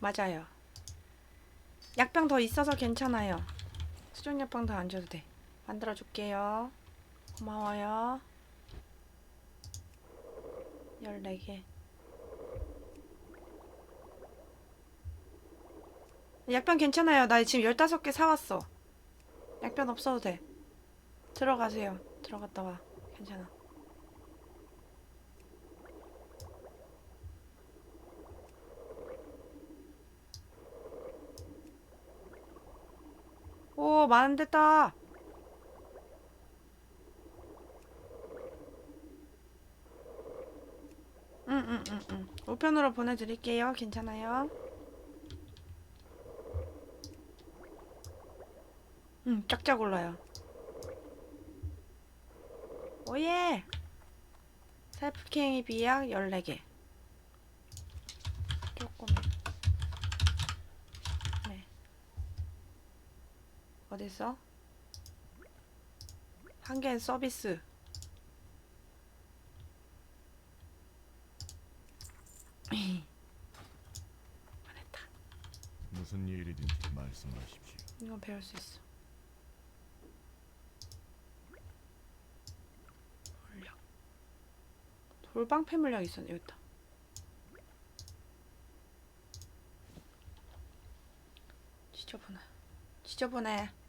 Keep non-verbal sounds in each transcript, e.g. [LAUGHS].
맞아요. 약병 더 있어서 괜찮아요. 수정 약병 더 안 줘도 돼. 만들어 줄게요. 고마워요. 14개. 약병 괜찮아요. 나 지금 15개 사왔어. 약병 없어도 돼. 들어가세요. 들어갔다 와. 괜찮아. 오, 만 됐다. 응, 응, 응, 응. 우편으로 보내드릴게요. 괜찮아요. 응, 짝짝 올라요. 오예! 셀프케이 비약 14개. 조금. 네. 어딨어? 한 개는 서비스. [CLEARS THROAT] 보냈다. 무슨 일이든지 말씀하십시오. 이건 배울 수 있어. 물약. 돌방패 물약 있었네. 여기 있다. 지저분해. 지저분해.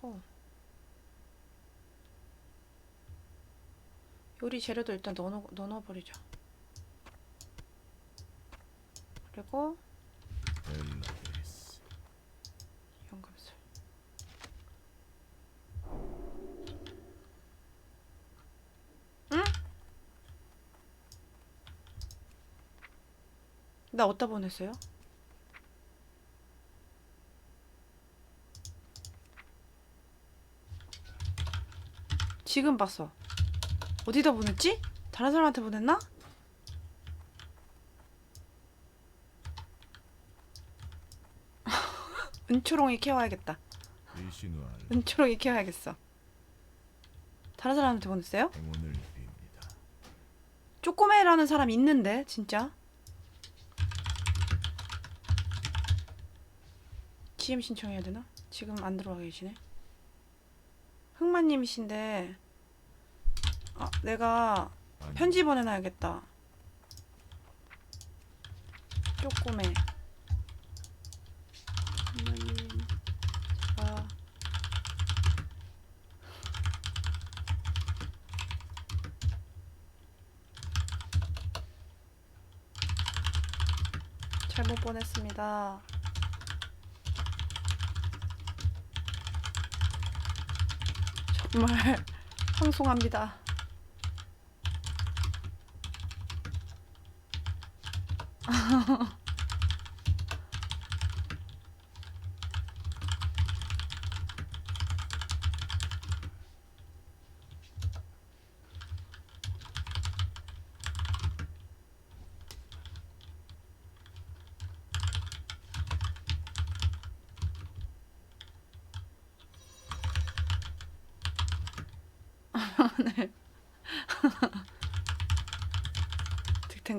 넣고 요리 재료도 일단 넣어 넣어버리자. 그리고. 연금술. 응? 나 어디다 보냈어요? 지금 봤어. 어디다 보냈지? 다른 사람한테 보냈나? [LAUGHS] 은초롱이. 리시누알 은초롱이 키워야겠어. 다른 사람한테 보냈어요? 쪼꼬매라는 사람 있는데 진짜. GM 신청해야 되나? 지금 안 들어와 계시네. 흑마님이신데 아 내가 편지 보내놔야겠다. 쪼꼬매. 흑마님 제가 잘못 보냈습니다. 정말 [LAUGHS] 황송합니다. [LAUGHS]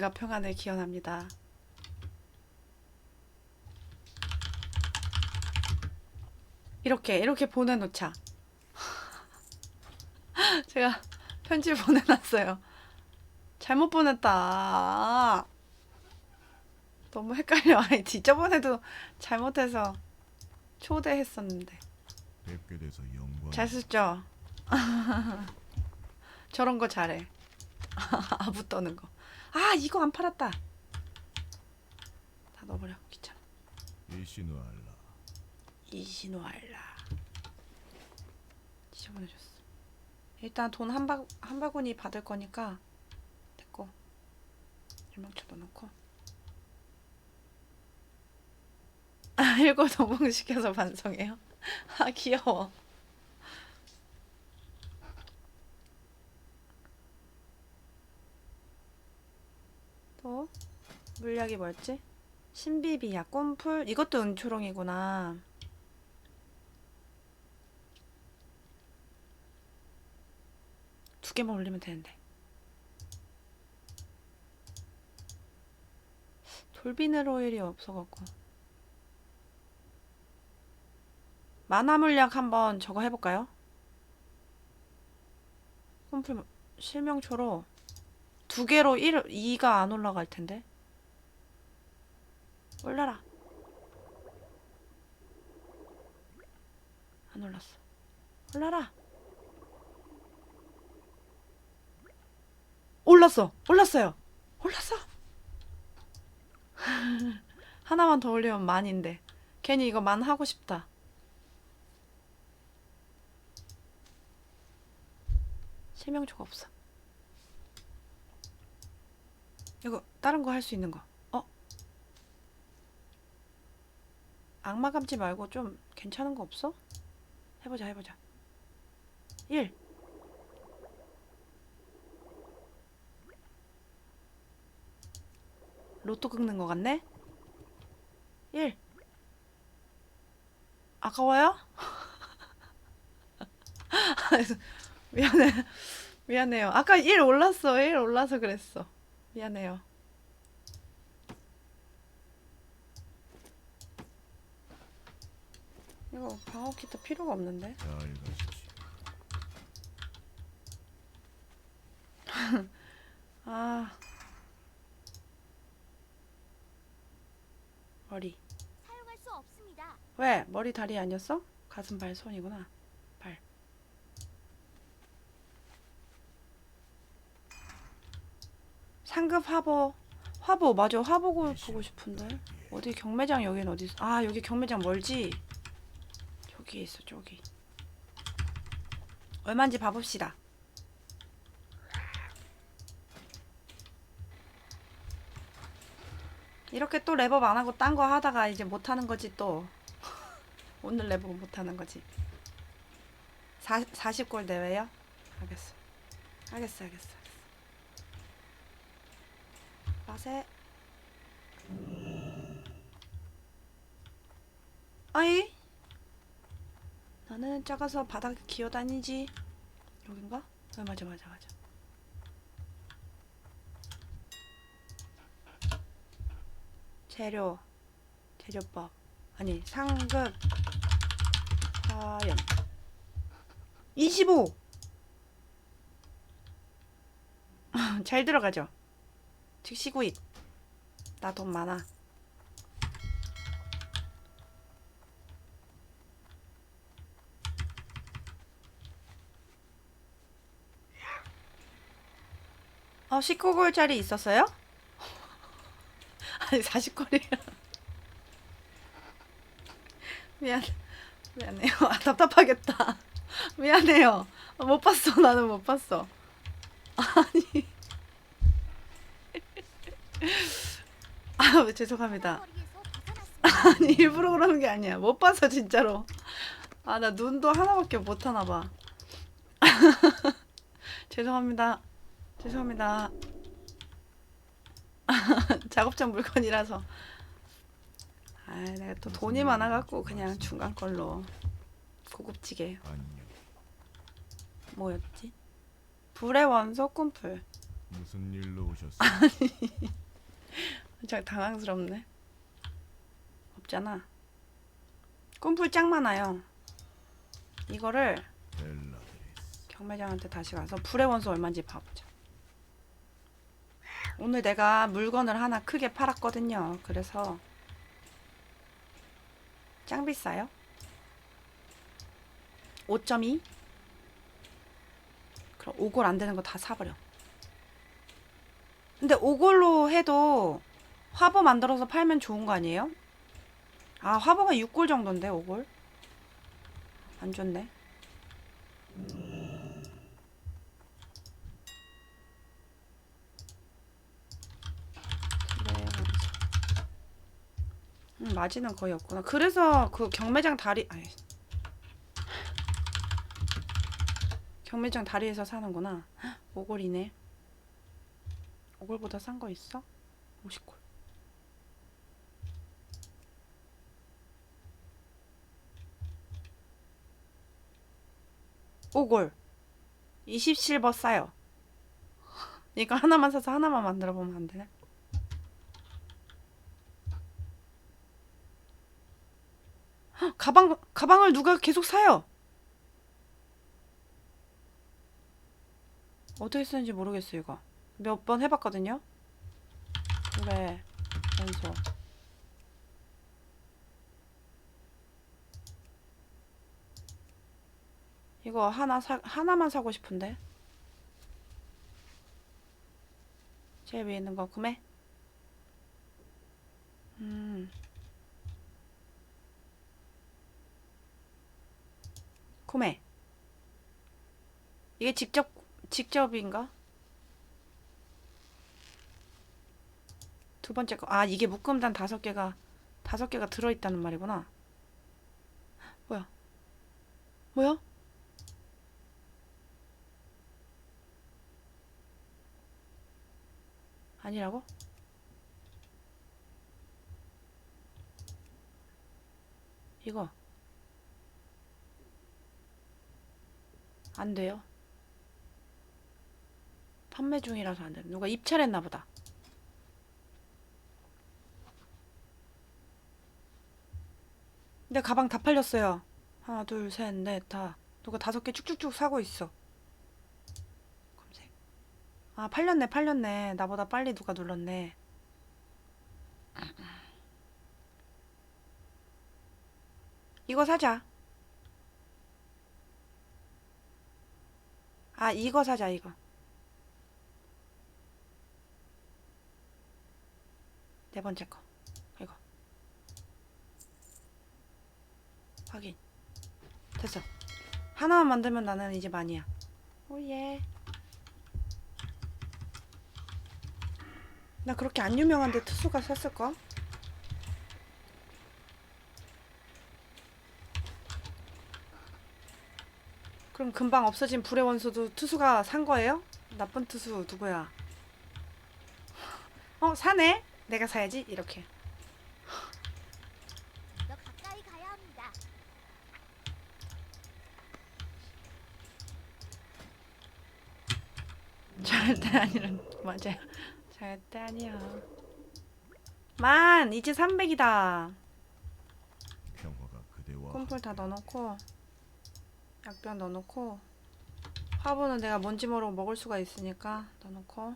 득템과 평안을 기원합니다. 이렇게 이렇게 보내놓자. [LAUGHS] 제가 편지 보내놨어요. 잘못 보냈다. 너무 헷갈려. 아니 저번에도 잘못해서 초대했었는데 뵙게 돼서 영광. 잘 썼죠? [LAUGHS] 저런 거 잘해. [LAUGHS] 아부 떠는 거. 아 이거 안 팔았다. 다 넣어버려 귀찮아. 리시누알라. 이신호알라. 지저분해졌어. 일단 돈 한 바, 한 바구니 받을 거니까 됐고 일망초 넣어놓고 아 [LAUGHS] 이거 동봉시켜서 [LAUGHS] 반성해요? 아 귀여워. 또 물약이 뭐였지? 신비비약, 꼼풀 이것도 은초롱이구나. 두 개만 올리면 되는데. 불비늘 없어갖고 만화 물약 한번 저거 해볼까요? 홈플 실명초로 두 개로 1, 2가 안 올라갈 텐데. 올라라. 안 올랐어. 올라라. 올랐어. 올랐어요. 올랐어. [LAUGHS] 하나만 더 올리면 만인데. 괜히 이거 만 하고 싶다. 실명초가 없어 이거 다른 거 할 수 있는 거 어? 악마 감지 말고 좀 괜찮은 거 없어? 해보자 해보자 1 로또 긁는 거 같네? 1 아까워요? [LAUGHS] 미안해 미안해요 아까 1 올랐어 1 올라서 그랬어 미안해요 이거 방어 키트 필요가 없는데 잘 가십시오. [LAUGHS] 아 머리 사용할 수 없습니다. 왜 머리 다리 아니었어? 가슴 발 손이구나 상급 화보 화보 맞아. 화보고 보고 싶은데. 어디 경매장 여긴 어디 있어? 아 여기 경매장 멀지? 저기 있어 저기. 얼마인지 봐봅시다. 이렇게 또 랩업 안 하고 딴 거 하다가 이제 못 하는 거지 또. [LAUGHS] 오늘 랩업 못 하는 거지. 4, 40골 대회요? 알겠어. 알겠어 알겠어 맛에 아이 나는 작아서 바닥에 기어다니지 여긴가? 아 맞아 맞아 맞아 재료 재료법 아니 상급 화연 25! [LAUGHS] 잘 들어가죠? 즉시 구입 나 돈 많아. 어 19골짜리 있었어요? [LAUGHS] 아니 40골이야. 미안 미안해요. 아 답답하겠다. [LAUGHS] 미안해요. 아, 못 봤어. 나는 못 봤어. [LAUGHS] 아니 [LAUGHS] 아 죄송합니다. 아니 일부러 그러는 게 아니야. 못 봐서 진짜로. 아 나 눈도 하나밖에 못 하나 봐. [LAUGHS] 죄송합니다. 죄송합니다. [LAUGHS] 작업장 물건이라서. 아 내가 또 돈이 많아갖고 그냥 중간 걸로 고급지게. 뭐였지? 불의 원소 꿈풀. 무슨 일로 오셨어요? [LAUGHS] 진짜 당황스럽네 없잖아 꿈풀 짱 많아요 이거를. 경매장한테 다시 가서 불의 원소 얼마인지 봐보자. 오늘 내가 물건을 하나 크게 팔았거든요. 그래서 짱 비싸요. 5.2? 그럼 5골 안 되는 거 다 사버려. 근데 5골로 해도 화보 만들어서 팔면 좋은 거 아니에요? 아 화보가 6골 정도인데 5골? 안 좋네. 네. 음, 마진은 거의 없구나. 그래서 그 경매장 다리 아이. 경매장 다리에서 사는구나. 헉, 오골이네. 오골보다 싼 거 있어? 50골. 5골. 27버 싸요 이거 하나만 사서 하나만 만들어 보면 안 되나? 가방 가방을 누가 계속 사요? 어떻게 쓰는지 모르겠어 이거. 몇 번 해봤거든요. 그래 연소. 이거 하나 사 하나만 사고 싶은데. 제일 위에 있는 거 구매. 음. 구매. 이게 직접 직접인가? 두 번째 거. 아, 이게 묶음단 다섯 개가 다섯 개가 들어 있다는 말이구나. 뭐야? 뭐야? 아니라고? 이거 안 돼요. 판매 중이라서 안 돼. 누가 입찰했나 보다. 근데 가방 다 팔렸어요. 하나, 둘, 셋, 넷, 다. 누가 다섯 개 쭉쭉쭉 사고 있어. 검색. 아, 팔렸네, 팔렸네. 나보다 빨리 누가 눌렀네. 이거 사자. 아, 이거 사자, 이거. 네 번째 거. 확인. 됐어. 하나만 만들면 나는 이제 많이야. 오예. 나 그렇게 안 유명한데 투수가 샀을까? 그럼 금방 없어진 불의 원소도 투수가 산 거예요? 나쁜 투수 누구야? 어 사네? 내가 사야지 이렇게 더 가까이 가야 합니다. 절대 아니란 [LAUGHS] 맞아요. 절대 아니야. 만 이제 300이다. 평화가 그대와 다 넣어놓고 약병 넣어놓고 화분은 내가 뭔지 모르고 먹을 수가 있으니까 넣어놓고.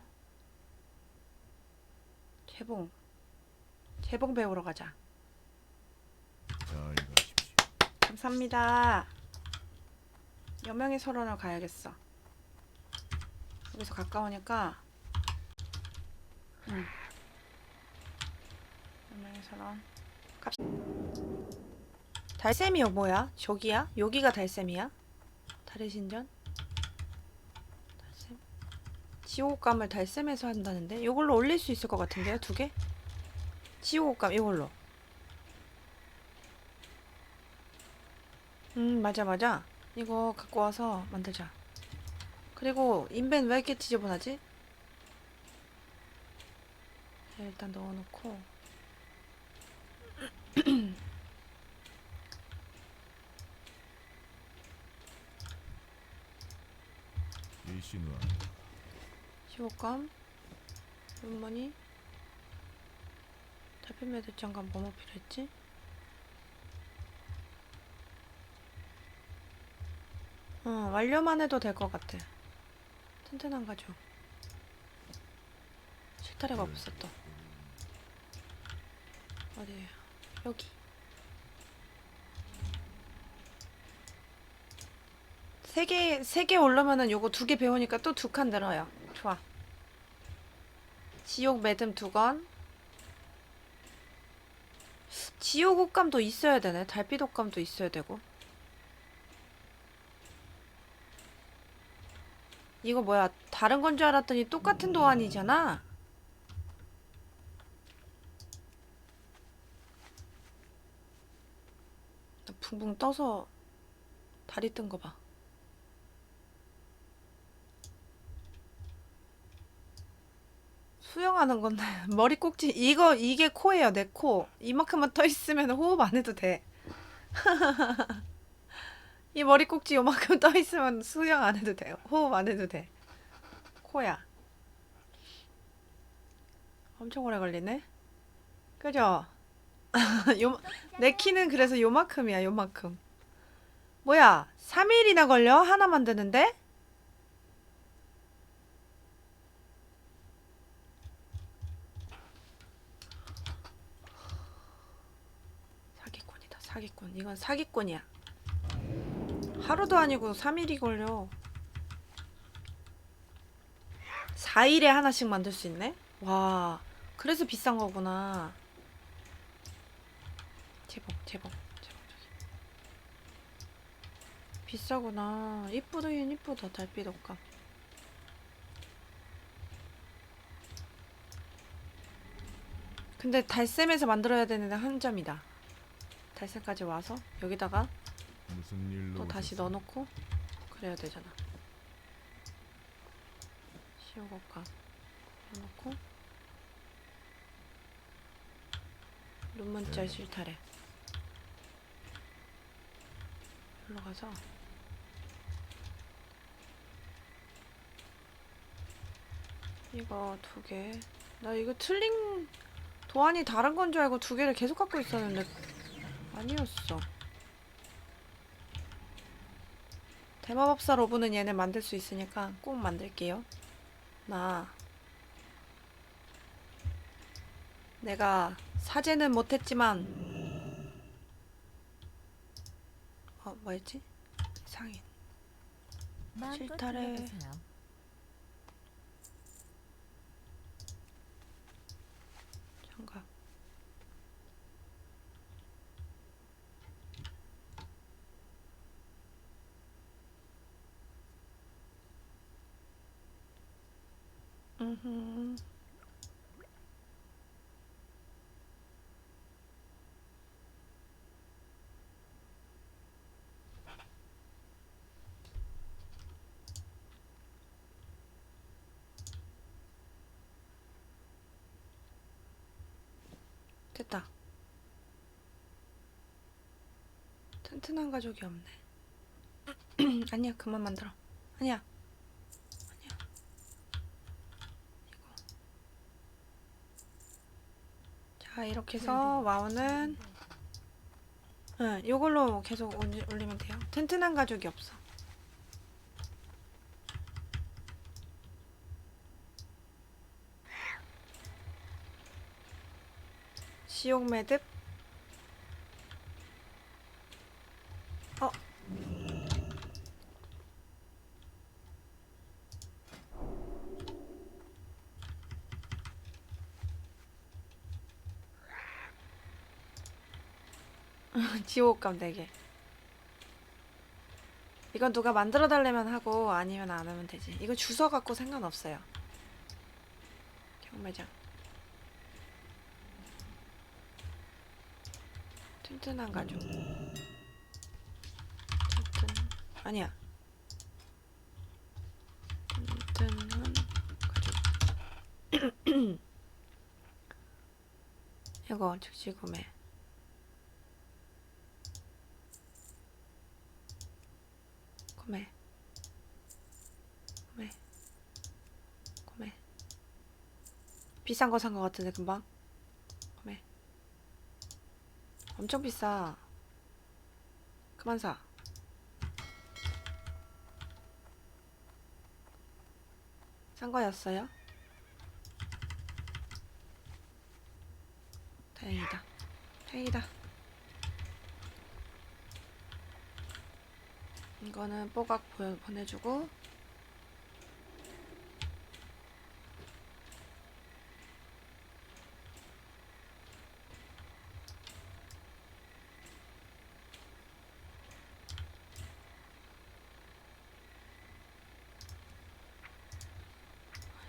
재봉. 재봉 배우러 가자. 잘 가십시오. 감사합니다. 여명의 설원을 가야겠어 여기서 가까우니까 응. 여명의 설원 갑시다 달샘이 뭐야? 저기야? 여기가 달샘이야? 달의 신전? 달샘? 지옥감을 달샘에서 한다는데? 이걸로 올릴 수 있을 것 같은데요? 두 개? 지옥감 이걸로 음 맞아 맞아 이거 갖고 와서 만들자 그리고 인벤 왜 이렇게 지저분하지? 자, 일단 넣어놓고. [CLEARS THROAT] 일신우한 시호감? 룸머니 달빛매드 장갑 뭐뭐 필요했지? 어 완료만 해도 될 것 같아 튼튼한 가죽 실타래가 없어 또 어디에요 여기 세 개, 세 개 올라면은 요거 두 개 배우니까 또 두 칸 늘어요. 좋아. 지옥 매듭 두 건. 지옥 옷감도 있어야 되네. 달빛 옷감도 있어야 되고. 이거 뭐야? 다른 건 줄 알았더니 똑같은 도안이잖아. 나 붕붕 떠서 다리 뜬 거 봐. 수영하는 건데 [LAUGHS] 머리 꼭지 이거 이게 코예요 내 코 이만큼만 떠 있으면 호흡 안 해도 돼 [LAUGHS] 이 머리 꼭지 요만큼 [LAUGHS] 떠 있으면 수영 안 해도 돼요 호흡 안 해도 돼 코야 엄청 오래 걸리네 그죠 [LAUGHS] 요, 내 키는 그래서 요만큼이야, 요만큼. 뭐야, 3일이나 걸려? 하나 만드는데? 사기꾼이다, 사기꾼. 이건 사기꾼이야. 하루도 아니고 3일이 걸려. 4일에 하나씩 만들 수 있네? 와, 그래서 비싼 거구나. 제법, 제법, 제법. 비싸구나. 이쁘긴 이쁘다, 달빛 옷감. 근데 달샘에서 만들어야 되는 한 점이다. 달샘까지 와서 여기다가 무슨 일로 또 다시? 넣어놓고 그래야 되잖아. 시오고가 넣어놓고 눈문자 네. 실타래 일로 가서 이거 두 개. 나 이거 틀린 도안이 다른 건 줄 알고 두 개를 계속 갖고 있었는데 아니었어. 대마법사 로브는 얘네 만들 수 있으니까 꼭 만들게요. 나 내가 사제는 못했지만 어 뭐였지? 상인 실타래. 불러보세요. 장갑 됐다. 튼튼한 가족이 없네. [CLEARS THROAT] 아니야, 그만 만들어. 아니야. 이거. 자, 이렇게 해서 와우는 응, 이걸로 계속 올리, 올리면 돼요. 튼튼한 가족이 없어. 시옥 매듭. 어. [LAUGHS] 지옥감 4개. 이건 누가 만들어 달래면 하고 아니면 안 하면 되지. 이거 주워 갖고 상관없어요. 경매장. 튼튼한 가죽. 튼튼 아니야. 튼튼한 가죽. [CLEARS THROAT] 이거 즉시 구매. 구매. 구매. 구매. 비싼 거 산 거 같은데 금방. 구매. 엄청 비싸. 그만 사. 싼 거였어요? 다행이다. 다행이다. 이거는 뽀각 보내주고.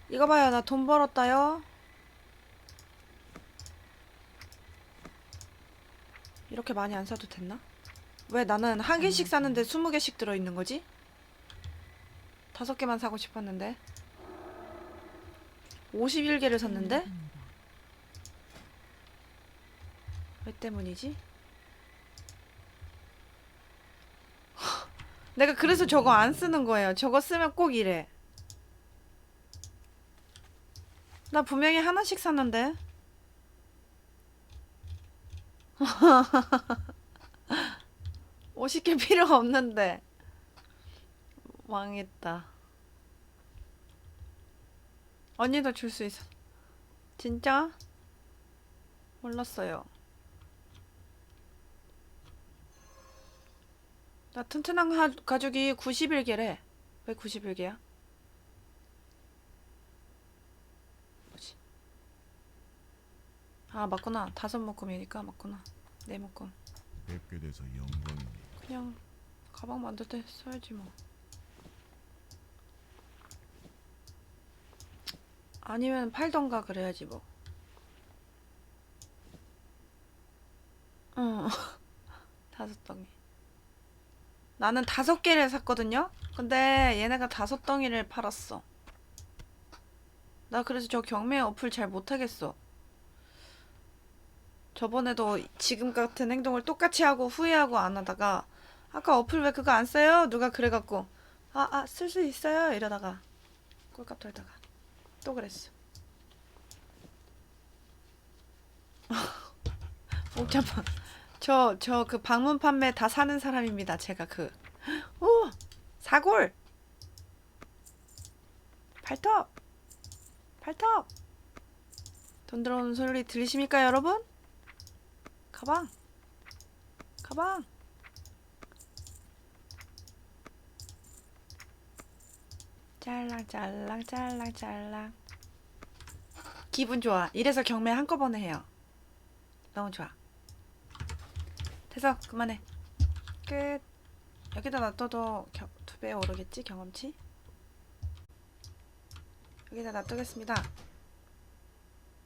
이거 봐요. 나 돈 벌었다요. 이렇게 많이 안 사도 됐나? 왜 나는 한 개씩 사는데 스무 개씩 들어있는 거지? 다섯 개만 사고 싶었는데 51개를 샀는데? 왜 때문이지? [LAUGHS] 내가 그래서 저거 안 쓰는 거예요 저거 쓰면 꼭 이래 나 분명히 하나씩 샀는데 [LAUGHS] 50개 [LAUGHS] 필요가 없는데 망했다. 언니도 줄 수 있어. 진짜? 몰랐어요. 나 튼튼한 가, 가죽이 91개래. 왜 91개야? 뭐지? 아 맞구나. 다섯 묶음이니까 맞구나. 네 묶음. 뵙게 돼서 영광입니다. 그냥 가방 만들 때 써야지 뭐. 아니면 팔던가 그래야지 뭐. 응. [LAUGHS] 다섯 덩이. 나는 다섯 개를 샀거든요? 근데 얘네가 다섯 덩이를 팔았어. 나 그래서 저 경매 어플 잘 못하겠어. 저번에도 지금 같은 행동을 똑같이 하고 후회하고 안 하다가 아까 어플 왜 그거 안 써요? 누가 그래갖고 아 아 쓸 수 있어요? 이러다가 꼴값 털다가 또 그랬어. [LAUGHS] 옥잡아 저저 그 방문 판매 다 사는 사람입니다 제가 그. 오 사골! 팔톱 팔톱 돈 들어오는 소리 들리십니까 여러분? 가방! 가방 짤랑 짤랑 짤랑 짤랑. 기분 좋아. 이래서 경매 한꺼번에 해요. 너무 좋아. 됐어. 그만해. 끝. 여기다 놔둬도 겨, 두배 오르겠지? 경험치? 여기다 놔두겠습니다